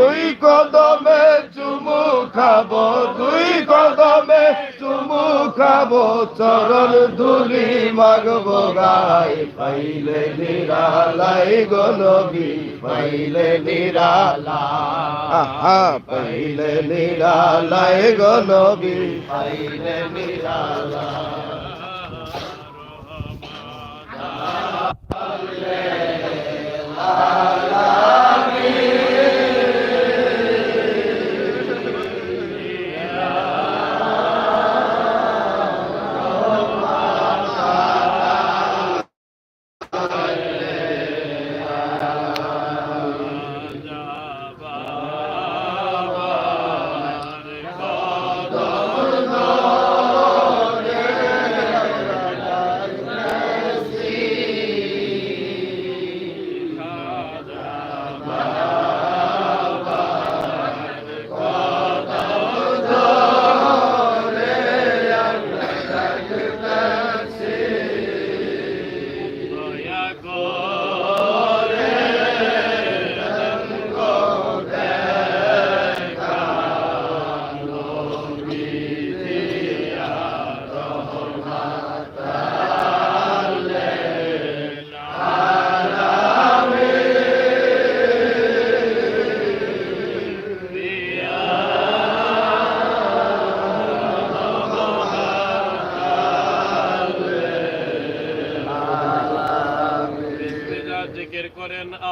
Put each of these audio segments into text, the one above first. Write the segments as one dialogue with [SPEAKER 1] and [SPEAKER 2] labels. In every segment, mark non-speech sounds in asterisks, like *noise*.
[SPEAKER 1] ওই কদমে চুমু খাব দুই কদমে চুমু খাব চরণ ধুলি মাগবো গাই পাইলে নিরালাই গনবি পাইলে নিরালা পাইলে নিরালাই গনবি পাইলে নিরালা
[SPEAKER 2] জিকির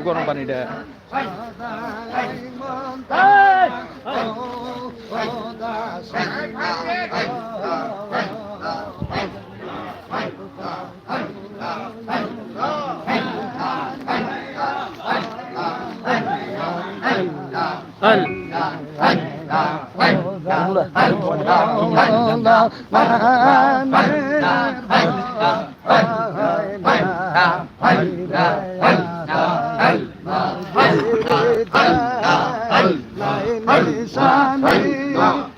[SPEAKER 3] একটু গরম পানিটা।
[SPEAKER 2] হ্যাঁ। না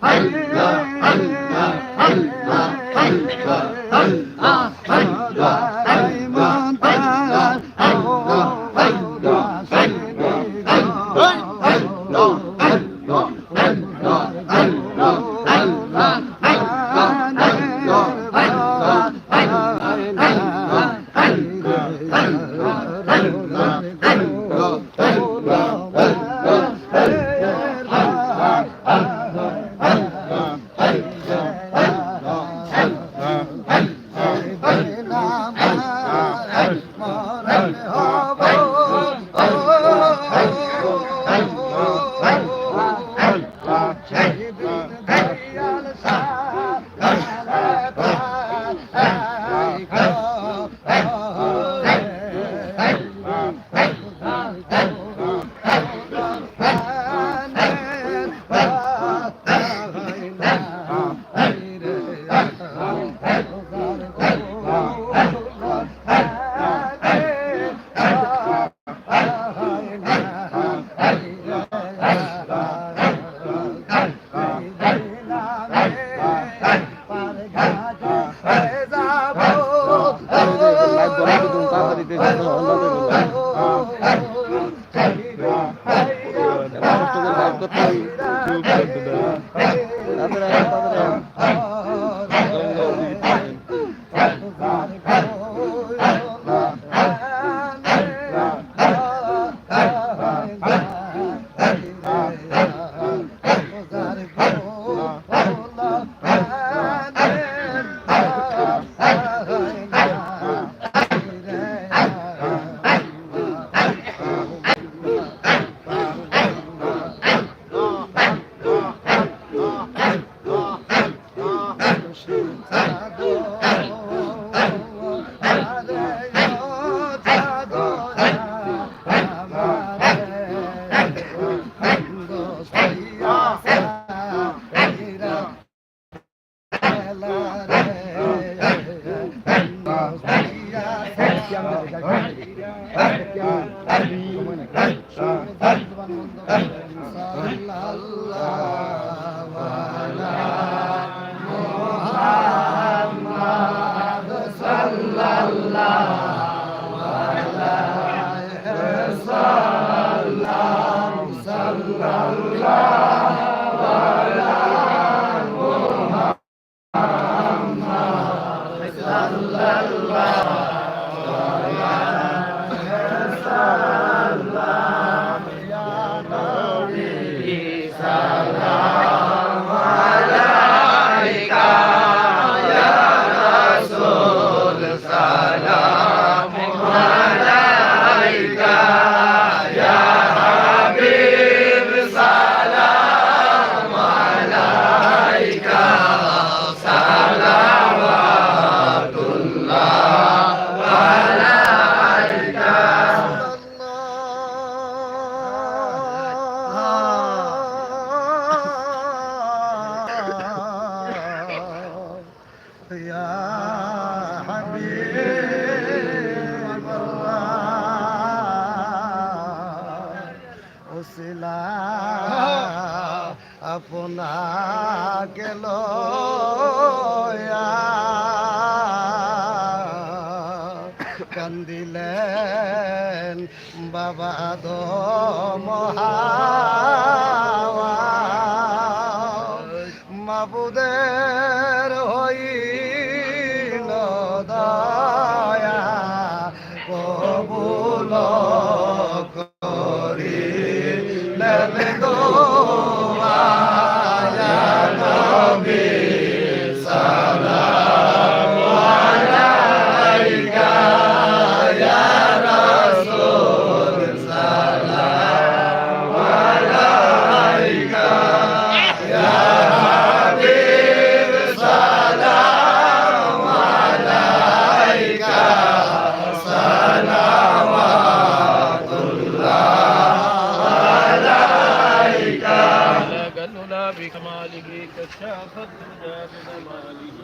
[SPEAKER 2] بكماله كشاف الدجى بجماله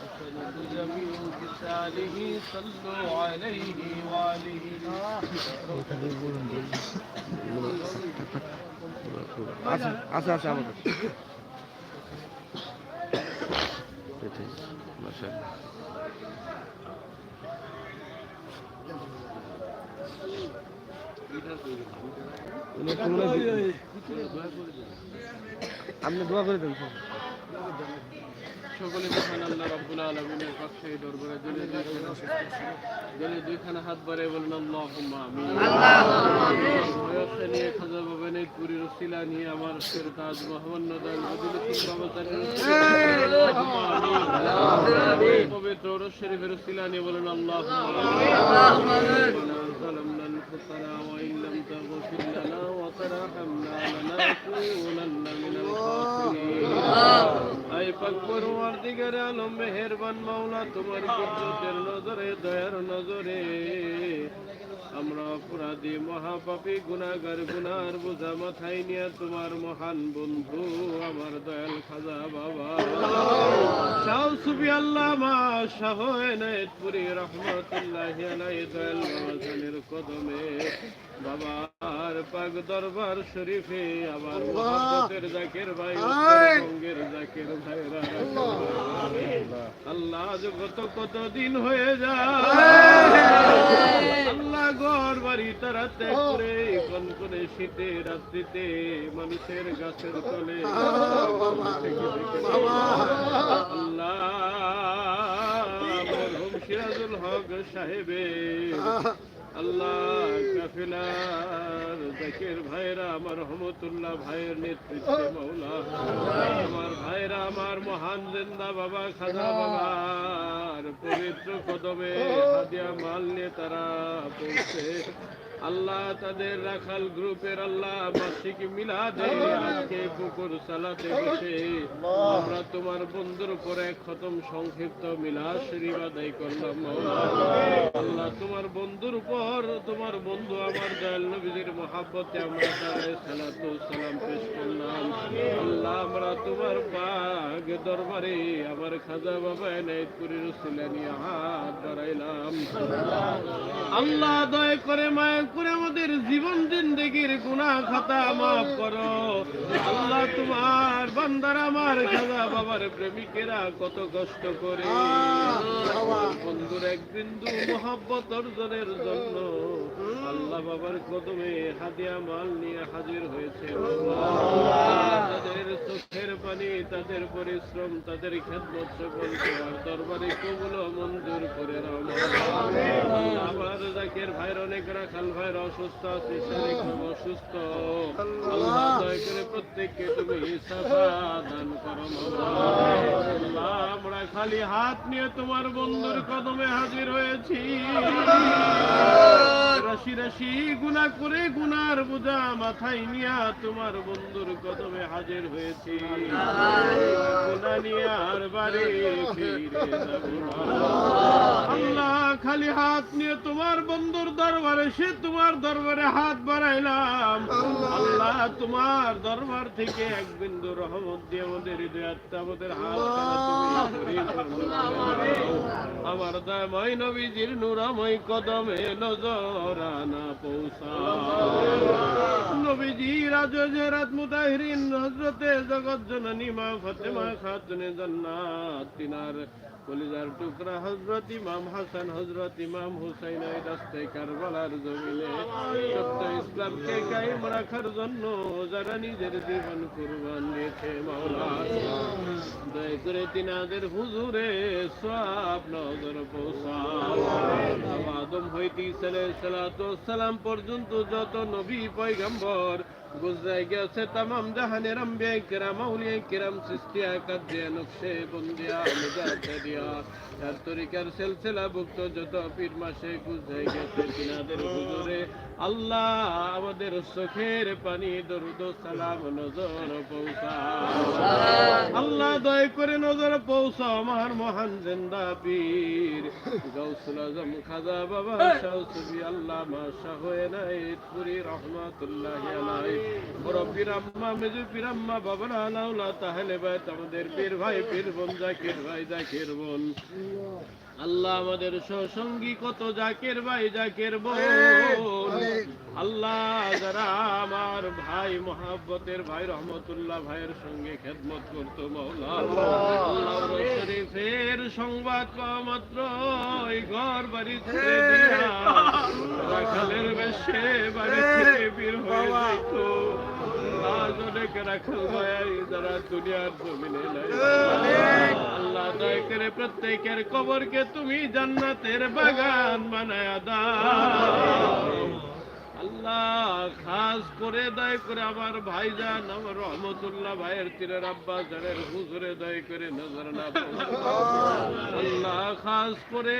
[SPEAKER 2] وسند جميع كساله صلوا عليه وآله
[SPEAKER 3] আচ্ছা আচ্ছা আচ্ছা আমাদের আপনি দোয়া করে দেন
[SPEAKER 2] সকলে মহান আল্লাহ রাব্বুল আলামিনের পক্ষে দরবারে জলে জলে দুইখানা হাত বাড়ায় বলেন আল্লাহুম্মা আমিন আল্লাহুম্মা আমিন। বয়সে নিয়ে খাজা পবিত্র রশ নিয়ে বলেন আল্লাহুম্মা الصلاة وإن لم تغفر لنا وترحمنا لنكونن পাক আলম মেহেরবান মাওলা, তোমার কুদরতের নজরে, দয়ার নজরে। আমরা অপরাধী, মহাপাপী বোঝা মাথায় নিয়ে তোমার মহান বন্ধু, আমার দয়াল খাজা বাবা। শাহ সুবি আল্লাহ মা, শাহ এনায়েতপুরি রহমতুল্লাহ আলাই দয়াল বাবা কদমে। বাবার পাক দরবার শরীফে আমার মহব্বতের জাকের ভাই উত্তরবঙ্গের জাকের ভাইরা। আল্লাহ। কত কত দিন হয়ে যায়। আল্লাহ ঘর বাড়ি তারা ত্যাগ করে কোন কোন শীতে রাত্রিতে মানুষের গাছের তলে আল্লাহ মরহুম সিরাজুল হক সাহেবে। আল্লাহ কাফিলার জাকির ভাইরা আমার রহমতুল্লাহ ভাইয়ের নেতৃত্বে মৌলা আমার ভাইরা আমার মহান জিন্দা বাবা, খাজা বাবার পবিত্র কদমে হাদিয়া মাল নিয়ে তারা পৌঁছে। আল্লাহ তাদের রাখাল গ্রুপের আল্লাহ মাসিক মিলাদে আজকে পুকুর সালাতে বসে। আমরা তোমার বন্ধুর উপরে খতম সংক্ষিপ্ত মিলাদ শরীফ আদায় করলাম। আল্লাহ তোমার বন্ধুর উপর, তোমার বন্ধু আমার দয়াল নবীদের মহাব্বতে আমরা তাদের সালাতু সালাম পেশ করলাম। আল্লাহ আমরা তোমার পাক দরবারে আমার খাজা বাবা এনায়তপুরের উসিলা নিয়ে হাত বাড়াইলাম। আল্লাহ দয়া করে মায়া করে আমাদের জীবন জিন্দগির গুণা খাতা মাফ করো। আল্লাহ তোমার বান্দার আমার খাজা বাবার প্রেমিকেরা কত কষ্ট করে। বন্ধুর এক বিন্দু মোহাব্বত অর্জনের জন্য আল্লাহ বাবার কদমে হাদিয়া মাল নিয়ে হাজির হয়েছে। তাদের চোখের পানি তাদের পরিশ্রম তাদের খেদমত সকল তোমার দরবারে কবুল মঞ্জুর করে আল্লাহ, জাকের ভাইয়ের অনেক রাখাল ভাইয়ের অসুস্থ আছে অসুস্থ। আল্লাহ দয়া করে প্রত্যেককে তুমি সাফা করো আল্লাহ আমরা খালি হাত নিয়ে তোমার বন্ধুর কদমে হাজির হয়েছি। রাশি গুনা করে গুনার বোঝা মাথায় নিয়া তোমার বন্ধুর কদমে হাজির হয়েছি গুনা নিয়ে আর বাড়ি ফিরে। আল্লাহ খালি হাত নিয়ে তোমার বন্ধুর দরবারে সে তোমার দরবারে হাত বাড়াইলাম। আল্লাহ তোমার দরবার থেকে এক বিন্দু রহমত দিয়ে আমাদের হৃদয় আত্মা আমাদের। আমার দয়াময় নবীজির নুরাময় কদমে নজরানা পৌঁছা নবীজি রাজ জেরাত মুতাহিরিন হজরতে জগৎ জননী মা ফাতেমা খাতুনে জান্নাত তিনার কলিজার টুকরা হজরত ইমাম হাসান, হজরত ইমাম হুসাইন কারবালার সত্য ইসলামকে কায়েম রাখার জন্য যারা নিজের জীবন কুরবান দিয়েছে মাওলা। দয়া করে তিনাদের হুজুরে সব নজর আদম সালাম পর্যন্ত যত নবী পয়গম্বর গুজরাই গেছে তামাম জাহানের আম্বিয়া কিরাম আউলিয়া কিরাম সিস্তিয়া কাদিয়া নকশে বন্দিয়া মুজাহিদিয়া তার তরিকার সিলসিলা ভুক্ত যত পীর মাসে গুজরাই গেছে তিনাদের হুজুরে। আল্লাহ আমাদের চোখের পানি, দরুদ সালাম নজর পৌঁছা আল্লাহ দয় করে নজর পৌঁছাও আমার মহান জিন্দা পীর। গৌসুল আজম খাজা বাবা, শাহ আল্লাহ মা শাহ পুরি রহমাতুল্লাহ আলাই মুরব্বির আম্মা মেজু পীরাম্মা, বাবার আলাউলা তাহলে ভাই তোমাদের পীর ভাই, পীর বোন, জাকির ভাই, জাকির বোন। আল্লাহ আমাদের সঙ্গী কত জাকের ভাই জাকের বোন? আল্লাহ যারা আমার ভাই মহাব্বতের ভাই রহমতুল্লাহ ভাইয়ের সঙ্গে খেদমত করতো শরীফের সংবাদ মাত্র ওই ঘর বাড়ি ছেড়ে দিয়া রাখালের বেশে বাড়ি থেকে বের হয়ে যাইত। যারা দুনিয়ার জমিনে করে প্রত্যেকের কবরকে তুমি জান্নাতের বাগান বানায়া দাও আল্লাহ, খাস করে দয় করে আমার ভাইজান, আমার রহমতুল্লাহ ভাইয়ের তীরের আব্বা জানের হুজুরে দয় করে নজর না। আল্লাহ, খাস করে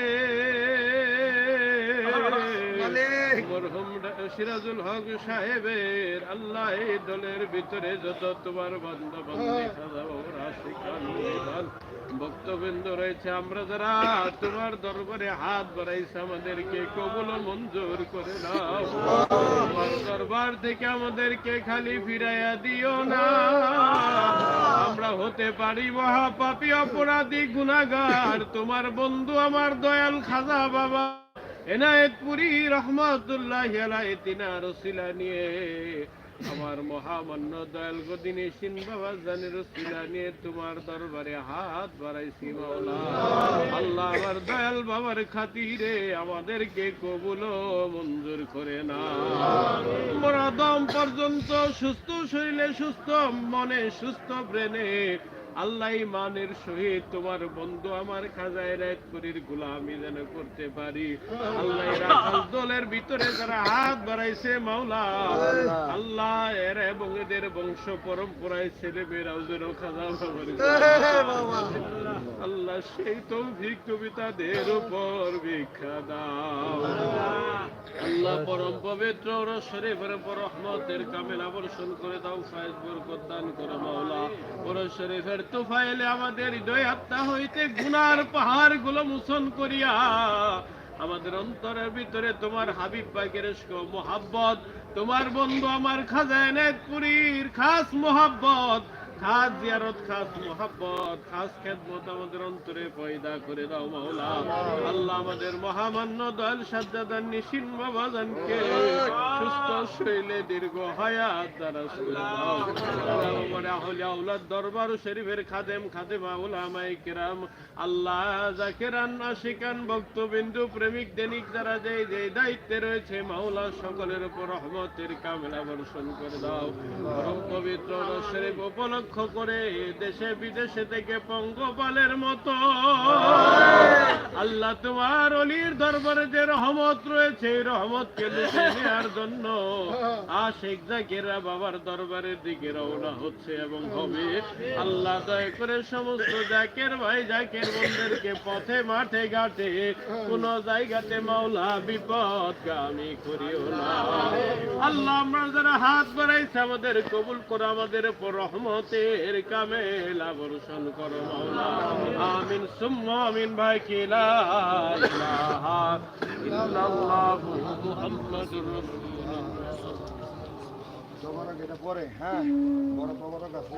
[SPEAKER 2] মরহুম সিরাজুল হক সাহেবের আল্লাহ এই দলের ভিতরে যত তোমার বান্ধব ভক্তবৃন্দ রয়েছে আমরা যারা তোমার দরবারে হাত বাড়াইছে আমাদেরকে কবুল মঞ্জুর করে নাও দরবার থেকে আমাদেরকে খালি ফিরাইয়া দিও না। আমরা হতে পারি মহাপাপী অপরাধী গুনাগার তোমার বন্ধু আমার দয়াল খাজা বাবা। এনায়েতপুরি রহমতুল্লাহ তিনার রসিলা নিয়ে। আমার মহামান্য দয়াল গদিনী সিন বাবা জানের রসিলা নিয়ে তোমার দরবারে হাত বাড়াইছি মাওলা। আল্লাহ আমার দয়াল বাবার খাতিরে আমাদেরকে কবুল মঞ্জুর করে না। মরাদম পর্যন্ত সুস্থ শরীরে, সুস্থ মনে, সুস্থ ব্রেনে আল্লাহ ইমানের সহিত তোমার বন্ধু আমার খাজায় রায়তপুরীর গোলামি যেন করতে পারি। আল্লাহ রাখাল *laughs* দলের ভিতরে যারা হাত বাড়াইছে মাওলা আল্লাহ। এর এবং এদের বংশ পরম্পরায় ছেলে মেয়েরাও যেন খাজা *laughs* আল্লাহ সেই তৌফিক তুমি তাদের উপর ভিক্ষা দাও। আল্লাহ পরম পবিত্র শরীফের উপর রহমতের কামেল আবর্ষণ করে দাও ফায়েজ বরকত দান করো মাওলা। পর শরীফের তুফাইলে আমাদের হৃদয় আত্মা হইতে গুনার পাহাড়গুলো মোচন করিয়া আমাদের অন্তরের ভিতরে তোমার হাবিব পাকের মোহাব্বত তোমার বন্ধু আমার পুরীর খাস মোহাব্বত খাস জিয়ারত খাস মোহাব্বত খাস খেদমত আমাদের অন্তরে পয়দা করে দাও মাওলা। আল্লাহ আমাদের মহামান্য দল সাজ্জাদান নিশিন বাবাজানকে সুস্থ শৈলে দীর্ঘ হায়াত দ্বারা দাও। দায়িত্বে রয়েছে, মাওলা সকলের উপর রহমতের কামেলা বর্ষণ করে দাও। পবিত্র শরীফ উপলক্ষ করে দেশে, বিদেশে থেকে পঙ্গপালের মতো। আল্লাহ তোমার অলির দরবারে যে রহমত রয়েছে রহমতকে লুটে নেওয়ার জন্য আশেখ জাকিরা বাবার দরবারের দিকে রওনা হচ্ছে। এবং হবে আল্লাহ দয়া করে সমস্ত জাকের ভাই জাকের বন্ধুদেরকে পথে, মাঠে, ঘাটে, কোন জায়গাতে মাওলা বিপদ গামী করিও না। আল্লাহ আমরা যারা হাত বাড়াইছে, আমাদের কবুল করো, আমাদের উপর রহমতের কামেলা বর্ষণ করো মাওলা। আমিন, সুম্ম আমিন, ভাই, কি লা ইলাহা ইল্লাল্লাহু মুহাম্মাদুর রাসূলুল্লাহ।
[SPEAKER 1] জমানো যেটা পরে হ্যাঁ? বড় বড় গাছ